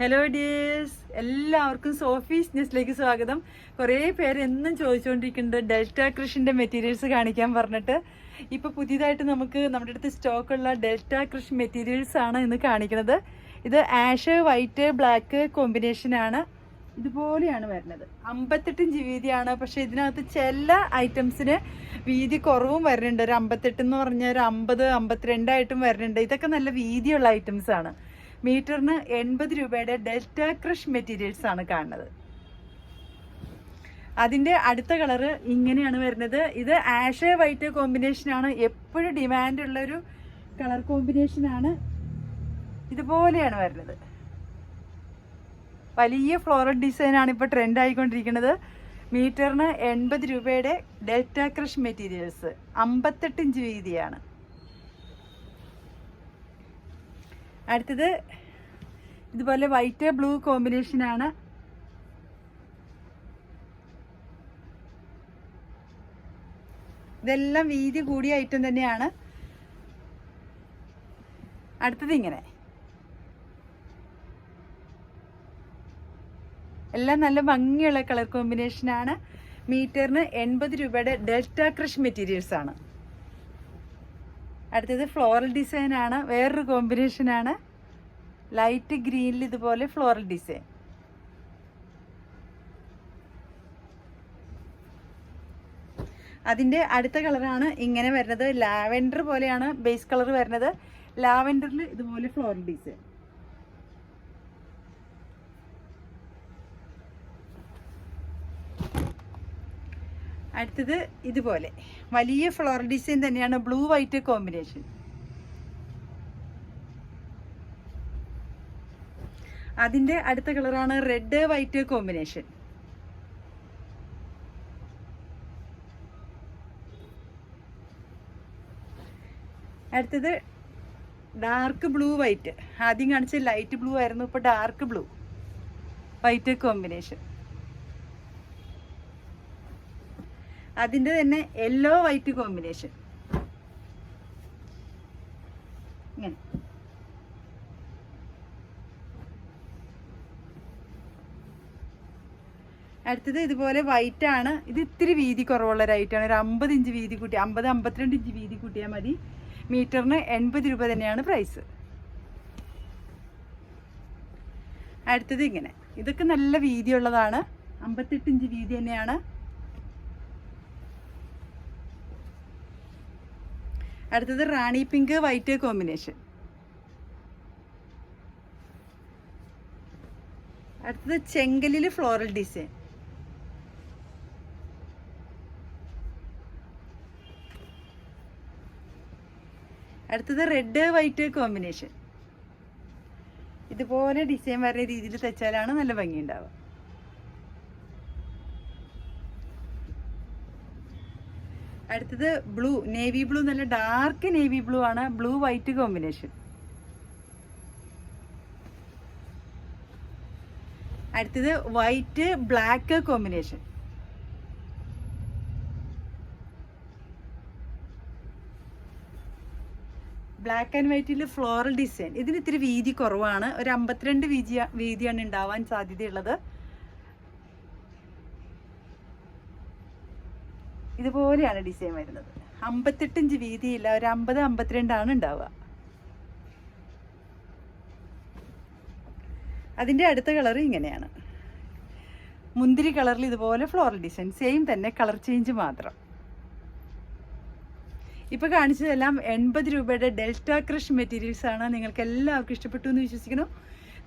Hello dears എല്ലാവർക്കും Sophie's ന്യൂസിലേക്ക് സ്വാഗതം. കുറേ പേര് എന്നും ചോദിച്ചുകൊണ്ടിരിക്കുന്നുണ്ട് ഡെൽറ്റ കൃഷിന്റെ മെറ്റീരിയൽസ് കാണിക്കാൻ പറഞ്ഞിട്ട്. ഇപ്പോൾ പുതിയതായിട്ട് നമുക്ക് നമ്മുടെ അടുത്ത് സ്റ്റോക്കുള്ള ഡെൽറ്റ കൃഷി മെറ്റീരിയൽസ് ആണ് ഇന്ന് കാണിക്കുന്നത്. ഇത് ആഷ് വൈറ്റ് ബ്ലാക്ക് കോമ്പിനേഷനാണ് ഇതുപോലെയാണ് വരുന്നത്. അമ്പത്തെട്ട് ഇഞ്ച് വീതിയാണ് പക്ഷേ ഇതിനകത്ത് ചില ഐറ്റംസിന് വീതി കുറവും വരുന്നുണ്ട്. ഒരു അമ്പത്തെട്ട് എന്ന് പറഞ്ഞാൽ ഒരു അമ്പത് അമ്പത്തിരണ്ടായിട്ടും വരുന്നുണ്ട്. ഇതൊക്കെ നല്ല വീതിയുള്ള ഐറ്റംസ് ആണ്. മീറ്ററിന് എൺപത് രൂപയുടെ ഡെൽറ്റ ക്രഷ് മെറ്റീരിയൽസ് ആണ് കാണുന്നത്. അതിന്റെ അടുത്ത കളറ് ഇങ്ങനെയാണ് വരുന്നത്. ഇത് ആഷ് വൈറ്റ് കോമ്പിനേഷനാണ് എപ്പോഴും ഡിമാൻഡ് ഉള്ളൊരു കളർ കോമ്പിനേഷനാണ് ഇതുപോലെയാണ് വരുന്നത്. വലിയ ഫ്ലോറൽ ഡിസൈനാണ് ഇപ്പോൾ ട്രെൻഡ് ആയിക്കൊണ്ടിരിക്കുന്നത്. മീറ്ററിന് എൺപത് രൂപയുടെ ഡെൽറ്റ ക്രഷ് മെറ്റീരിയൽസ്. അമ്പത്തെട്ട് ഇഞ്ച് വീതിയാണ്. അടുത്തത് ഇതുപോലെ വൈറ്റ് ബ്ലൂ കോമ്പിനേഷനാണ് ഇതെല്ലാം വീതി കൂടിയ ഐറ്റം തന്നെയാണ്. അടുത്തത് ഇങ്ങനെ. എല്ലാം നല്ല ഭംഗിയുള്ള കളർ കോമ്പിനേഷനാണ് മീറ്ററിന് എൺപത് രൂപയുടെ ഡെൽറ്റ ക്രഷ് മെറ്റീരിയൽസ് ആണ്. അടുത്തത് ഫ്ലോറൽ ഡിസൈൻ ആണ്. വേറൊരു കോമ്പിനേഷനാണ് ലൈറ്റ് ഗ്രീനിൽ ഇതുപോലെ ഫ്ലോറൽ ഡിസൈൻ അതിന്റെ അടുത്ത കളറാണ് ഇങ്ങനെ വരുന്നത്. ലാവെൻഡർ പോലെയാണ് ബേസ് കളർ വരുന്നത്. ലാവെൻഡറിൽ ഇതുപോലെ ഫ്ലോറൽ ഡിസൈൻ അടുത്തത് ഇതുപോലെ. വലിയ ഫ്ലോർ ഡിസൈൻ തന്നെയാണ് ബ്ലൂ വൈറ്റ് കോമ്പിനേഷൻ അതിന്റെ അടുത്ത കളറാണ് റെഡ് വൈറ്റ് കോമ്പിനേഷൻ അടുത്തത് ഡാർക്ക് ബ്ലൂ വൈറ്റ് ആദ്യം കാണിച്ച ലൈറ്റ് ബ്ലൂ ആയിരുന്നു ഇപ്പോൾ ഡാർക്ക് ബ്ലൂ വൈറ്റ് കോമ്പിനേഷൻ അതിന്റെ തന്നെ യെല്ലോ വൈറ്റ് കോമ്പിനേഷൻ ഇങ്ങനെ. അടുത്തത് ഇതുപോലെ വൈറ്റ് ആണ്. ഇത് ഇത്തിരി വീതി കുറവുള്ള റൈറ്റാണ് ഒരു അമ്പത് ഇഞ്ച് വീതി കൂട്ടി അമ്പത് അമ്പത്തിരണ്ട് ഇഞ്ച് വീതി കൂട്ടിയാൽ മതി. മീറ്ററിന് എൺപത് രൂപ തന്നെയാണ് പ്രൈസ് അടുത്തത് ഇങ്ങനെ. ഇതൊക്കെ നല്ല വീതിയുള്ളതാണ്. അമ്പത്തെട്ട് ഇഞ്ച് വീതി തന്നെയാണ്. അടുത്തത് റാണി പിങ്ക് വൈറ്റ് കോമ്പിനേഷൻ. അടുത്തത് ചെങ്കലിൽ ഫ്ലോറൽ ഡിസൈൻ. അടുത്തത് റെഡ് വൈറ്റ് കോമ്പിനേഷൻ. ഇതുപോലെ ഡിസൈൻ വരുന്ന രീതിയിൽ തയ്ച്ചാലാണ് നല്ല ഭംഗി ഉണ്ടാവുക അടുത്തത് ബ്ലൂ നേവി ബ്ലൂ നല്ല ഡാർക്ക് നേവി ബ്ലൂ ആണ്. ബ്ലൂ വൈറ്റ് കോമ്പിനേഷൻ അടുത്തത് white black combination black and വൈറ്റിൽ floral design ഇതിന് ഇത്തിരി വീതി കുറവാണ്. ഒരു അമ്പത്തിരണ്ട് വീതി വീതിയാണ് ഉണ്ടാവാൻ സാധ്യതയുള്ളത്. ഇതുപോലെയാണ് ഡിസൈൻ വരുന്നത്. അമ്പത്തെട്ട് ഇഞ്ച് വീതിയില്ല ഒരു അമ്പത് അമ്പത്തിരണ്ടാണ് ഉണ്ടാവുക. അതിന്റെ അടുത്ത കളർ ഇങ്ങനെയാണ്. മുന്തിരി കളറിൽ ഇതുപോലെ ഫ്ലോറൽ ഡിസൈൻ സെയിം തന്നെ കളർ ചേഞ്ച് മാത്രം. ഇപ്പോൾ കാണിച്ചതെല്ലാം എൺപത് രൂപയുടെ ഡെൽറ്റ ക്രഷ് മെറ്റീരിയൽസ് ആണ്. നിങ്ങൾക്ക് എല്ലാവർക്കും ഇഷ്ടപ്പെട്ടു എന്ന് വിശ്വസിക്കുന്നു.